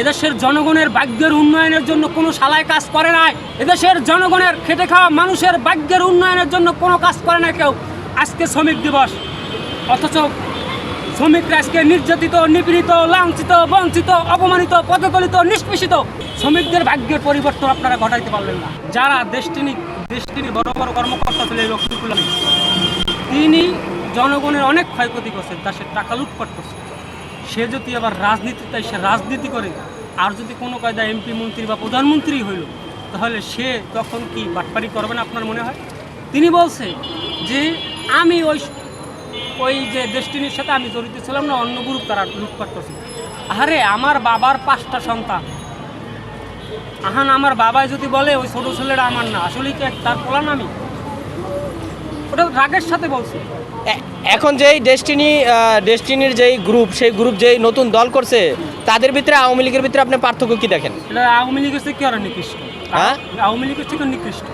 এদেশের জনগণের ভাগ্যের উন্নয়নের জন্য কোনো শালায় কাজ করে নাই। এদেশের জনগণের খেটে খাওয়া মানুষের ভাগ্যের উন্নয়নের জন্য কোনো কাজ করে না কেউ। আজকে শ্রমিক দিবস। অথচ শ্রমিকরা আজকে নির্যাতিত, নিপীড়িত, লাঞ্ছিত, বঞ্চিত, অপমানিত পদদলিত নিষ্পেষিত শ্রমিকদের ভাগ্যের পরিবর্তন আপনারা ঘটাইতে পারলেন না। যারা দেশটিনি দেশটিনি বড় বড় কর্মকর্তা ছিলেন রফিকুল তিনি জনগণের অনেক ক্ষয়ক্ষতি করছেন তার সে টাকা লুটপাট করছে সে যদি আবার রাজনীতিতে সে রাজনীতি করে, আর যদি কোনো কায়দা এমপি মন্ত্রী বা প্রধানমন্ত্রী হইল, তাহলে সে তখন কি বাটপারি করবে না আপনার মনে হয়? তিনি বলছে যে আমি ওই ওই যে ডেস্টিনির সাথে আমি জড়িত ছিলাম না, অন্য গ্রুপ তারা লুটপাট করছে। আরে আমার বাবার পাঁচটা সন্তান। আহান, আমার বাবাই যদি বলে, ওই ছোটো ছেলেটা আমার না, আসলেই কি তার পোলান আমি? ওটা রাগের সাথে বলছে। এখন যেই ডেস্টিনি ডেস্টিনির যেই গ্রুপ সেই গ্রুপ যেই নতুন দল করছে তাদের ভিতরে আওয়ামী লীগের ভিতরে আপনি পার্থক্য কি দেখেন? এটা আওয়ামী লীগের থেকে কি আর নিকৃষ্ট? হ্যাঁ? আওয়ামী লীগের থেকে নিকৃষ্ট?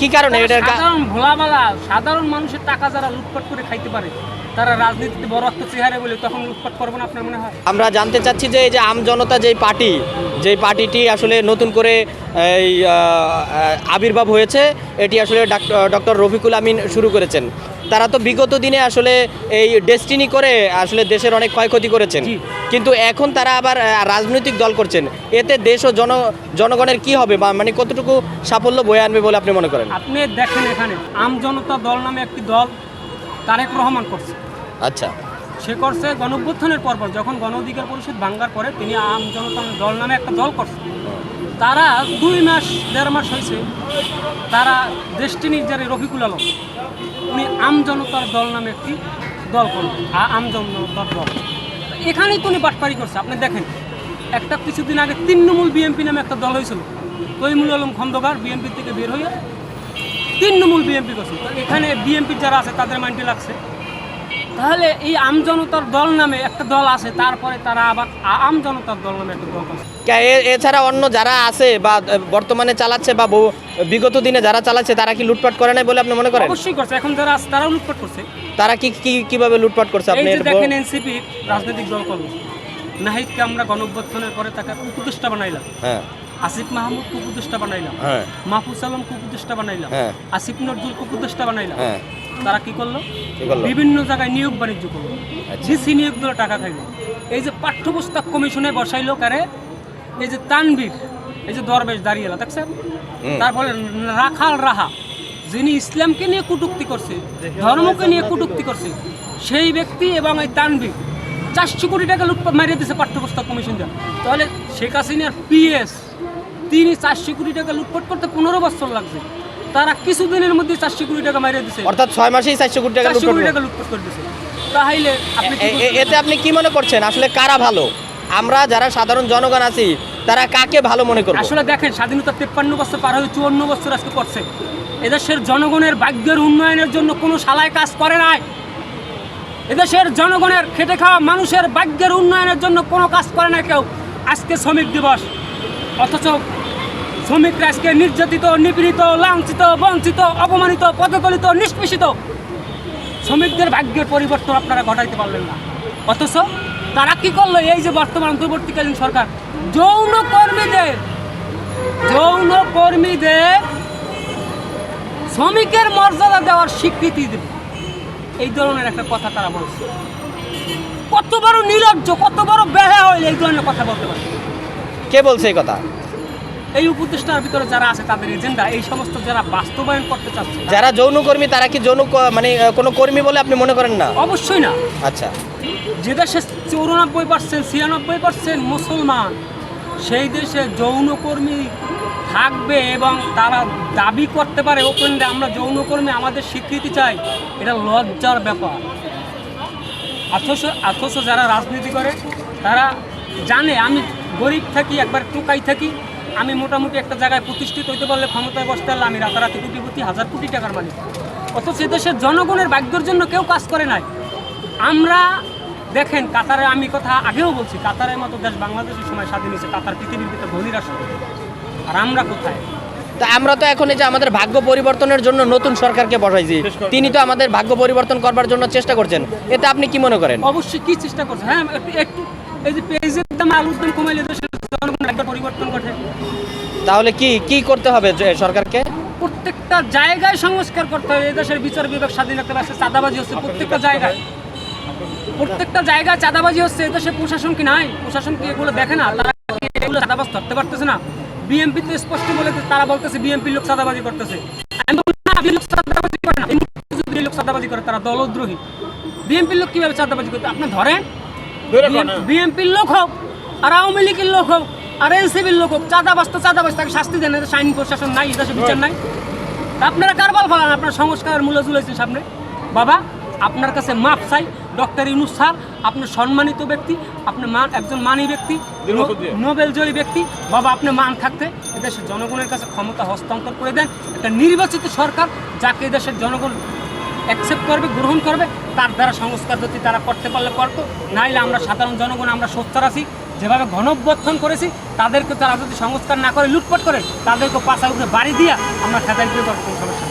কি কারণে এটার ভোলা সাধারণ ভোলাবালা সাধারণ মানুষের টাকা যারা লুটপাট করে খাইতে পারে তারা রাজনীতিতে বড় একটা চেহারা বলে তখন করবে না আপনার মনে হয়? আমরা জানতে চাচ্ছি যে এই যে আম জনতা যেই পার্টি যেই পার্টিটি আসলে নতুন করে এই আবির্ভাব হয়েছে এটি আসলে ডক্টর রফিকুল আমিন শুরু করেছেন। তারা তো বিগত দিনে আসলে এই ডেস্টিনি করে আসলে দেশের অনেক ক্ষয়ক্ষতি করেছেন। কিন্তু এখন তারা আবার রাজনৈতিক দল করছেন। এতে দেশ ও জন জনগণের কি হবে বা মানে কতটুকু সাফল্য বয়ে আনবে বলে আপনি মনে করেন? আপনি দেখেন এখানে আম জনতা দল নামে একটি দল তারেক রহমান করছে। আচ্ছা। সে করছে গণঅভ্যুত্থানের পরপর যখন গণ অধিকার পরিষদ ভাঙ্গার পরে তিনি আম জনতা দল নামে একটা দল করছে। তারা দুই মাস দেড় মাস হয়েছে তারা দেশটিনির যারা রফিকুল আলম উনি আম জনতার দল নামে একটি দল করলেন আম জনতার দল। এখানেই তো উনি বাটপারি করছে আপনি দেখেন। একটা কিছুদিন আগে তৃণমূল বিএনপি নামে একটা দল হয়েছিল তৈমুল আলম খন্দকার বিএনপি থেকে বের হয়ে তৃণমূল বিএনপি করছে। এখানে বিএনপির যারা আছে তাদের মাইন্ডে লাগছে। তাহলে এই আম জনতার দল নামে একটা দল আছে তারপরে তারা আবার আ- আম জনতার দল নামে একটা দল এ- এছাড়া অন্য যারা আছে বা বর্তমানে চালাচ্ছে বা বিগত দিনে যারা চালাচ্ছে তারা কি লুটপাট করে নাই বলে আপনি মনে করেন? অবশ্যই করছে। এখন যারা আছে তারাও লুটপাট করছে। তারা কি কি কীভাবে লুটপাট করছে আপনি দেখেন এনসিপি রাজনৈতিক দল করল। নাহিদকে আমরা গণঅভ্যর্থনের পরে তাকে উপদেষ্টা বানাইলাম। হ্যাঁ। আসিফ মাহমুদ উপদেষ্টা বানাইলাম। হ্যাঁ। মাহফুজ আলম উপদেষ্টা বানাইলাম। হ্যাঁ। আসিফ নজরুল উপদেষ্টা বানাইলাম। হ্যাঁ। তারা কি করল? বিভিন্ন জায়গায় নিয়োগ বাণিজ্য করল। আচ্ছা। ডিসি নিয়োগ দিল টাকা খাইলো। এই যে পাঠ্যপুস্তক কমিশনে বসাইলো কারে? এই যে তানবীর এই যে দরবেশ দাঁড়িয়ে এলো দেখছেন তারপরে রাখাল রাহা যিনি ইসলামকে নিয়ে কটূক্তি করছে ধর্মকে নিয়ে কটূক্তি করছে সেই ব্যক্তি এবং এই তানবীর চারশো কোটি টাকা লুটপাট মারিয়ে দিয়েছে পাঠ্যপুস্তক কমিশন দেওয়া তাহলে শেখ হাসিনার পিএস তিনি চারশো কোটি টাকা লুটপাট করতে পনেরো বছর লাগছে তারা কিছুদিনের মধ্যে চারশো কোটি টাকা মারিয়ে দিয়েছে অর্থাৎ ছয় মাসেই চারশো কোটি টাকা চারশো কোটি টাকা লুটপাট করে দিয়েছে তাহলে আপনি? এতে আপনি কি মনে করছেন? আসলে কারা ভালো? আমরা যারা সাধারণ জনগণ আছি তারা কাকে ভালো মনে করব? আসলে দেখেন স্বাধীনতা তেপ্পান্ন বছর পার হয়ে চুয়ান্ন বছর আজকে করছে। এদেশের জনগণের ভাগ্যের উন্নয়নের জন্য কোনো শালায় কাজ করে নাই। এদেশের জনগণের খেটে খাওয়া মানুষের ভাগ্যের উন্নয়নের জন্য কোনো কাজ করে না কেউ। আজকে শ্রমিক দিবস। অথচ শ্রমিকরা আজকে নির্যাতিত, নিপীড়িত, লাঞ্ছিত, বঞ্চিত, অপমানিত পদদলিত নিষ্পেষিত। শ্রমিকদের ভাগ্যের পরিবর্তন আপনারা ঘটাইতে পারলেন না। অথচ তারা কি করল? এই যে বর্তমান অন্তর্বর্তীকালীন সরকার। যৌন কর্মীদের যৌন কর্মীদের শ্রমিকের মর্যাদা দেওয়ার স্বীকৃতি দেবে। এই ধরনের একটা কথা তারা বলছে। কত বড় নির্লজ্জ, কত বড় বেহা হইলে এই ধরনের কথা বলতে পারে। কে বলছে এই কথা? এই উপদেষ্টার ভিতরে যারা আছে তাদের এজেন্ডা এই সমস্ত যারা বাস্তবায়ন করতে চাচ্ছে যারা যৌনকর্মী তারা কি যৌন মানে কোনো কর্মী বলে আপনি মনে করেন না? অবশ্যই না। আচ্ছা। যে দেশে চৌরানব্বই পার্সেন্ট ছিয়ানব্বই পার্সেন্ট মুসলমান সেই দেশে যৌনকর্মী থাকবে এবং তারা দাবি করতে পারে ওপেনলি আমরা যৌনকর্মী আমাদের স্বীকৃতি চাই। এটা লজ্জার ব্যাপার। অথচ অথচ যারা রাজনীতি করে তারা জানে আমি গরিব থাকি একবার টুকাই থাকি। আমি মোটামুটি একটা জায়গায় প্রতিষ্ঠিত হইতে পারলে ক্ষমতায় বসতে পারলে আমি রাতারাতি কোটিপতি হাজার কোটি টাকার মালিক। অথচ দেশের জনগণের ভাগ্যের জন্য কেউ কাজ করে নাই। আমরা দেখেন কাতারে আমি কথা আগেও বলছি কাতারের মতো দেশ বাংলাদেশের সময় স্বাধীন হয়েছে কাতার পৃথিবীর ভিতরে ধনী রাষ্ট্র আর আমরা কোথায়? তা আমরা তো এখন এই যে আমাদের ভাগ্য পরিবর্তনের জন্য নতুন সরকারকে বসাইছি তিনি তো আমাদের ভাগ্য পরিবর্তন করবার জন্য চেষ্টা করছেন। এতে আপনি কি মনে করেন? অবশ্যই কি চেষ্টা করছেন? হ্যাঁ একটু একটু এই যে পেজের দাম আলুর দাম কমাইলে দেশের জনগণ একটা পরিবর্তন ঘটে তাহলে কি কি করতে হবে সরকারকে? প্রত্যেকটা জায়গায় সংস্কার করতে হবে। এদেশের বিচার বিভাগ স্বাধীন রাখতে চাঁদাবাজি হচ্ছে প্রত্যেকটা জায়গায়। প্রত্যেকটা জায়গায় চাঁদাবাজি হচ্ছে। এদেশে প্রশাসন কি নাই। প্রশাসন কি এগুলো দেখে না? তারা এগুলো চাঁদাবাজ ধরতে পারতেছে না? বিএমপি তো স্পষ্ট বলে তারা বলতেছে বিএমপি লোক চাঁদাবাজি করতেছে। আমি লোক চাঁদাবাজি করে না। লোক চাঁদাবাজি তারা দলদ্রোহী। বিএনপির লোক কীভাবে চাঁদাবাজি করতে? আপনি ধরেন বিএনপির লোক হোক আর আওয়ামী লীগের লোক হোক আর এনসিবির লোক হোক চাঁদাবাজ তো চাঁদাবাজ তাকে শাস্তি দেন আইন প্রশাসন নাই এদেশে বিচার নাই। আপনারা কারবাল ফেলান? আপনার সংস্কারের মূল্য চলেছেন সামনে। বাবা আপনার কাছে মাপ চাই ডক্টর ইউনুস স্যার আপনি সম্মানিত ব্যক্তি আপনি মান একজন মানি ব্যক্তি নোবেল জয়ী ব্যক্তি। বাবা আপনি মান থাকতে এদেশের জনগণের কাছে ক্ষমতা হস্তান্তর করে দেন। একটা নির্বাচিত সরকার যাকে এদেশের জনগণ অ্যাকসেপ্ট করবে গ্রহণ করবে তার দ্বারা সংস্কার যদি তারা করতে পারলে করতো নাইলে আমরা সাধারণ জনগণ আমরা সোচ্চার আছি। যেভাবে গণঅভ্যর্থন করেছি, তাদেরকে তারা যদি সংস্কার না করে, লুটপাট করে, তাদেরকে পাশা উঠে বাড়ি দিয়া আমরা দিয়ে কোনো সমস্যা।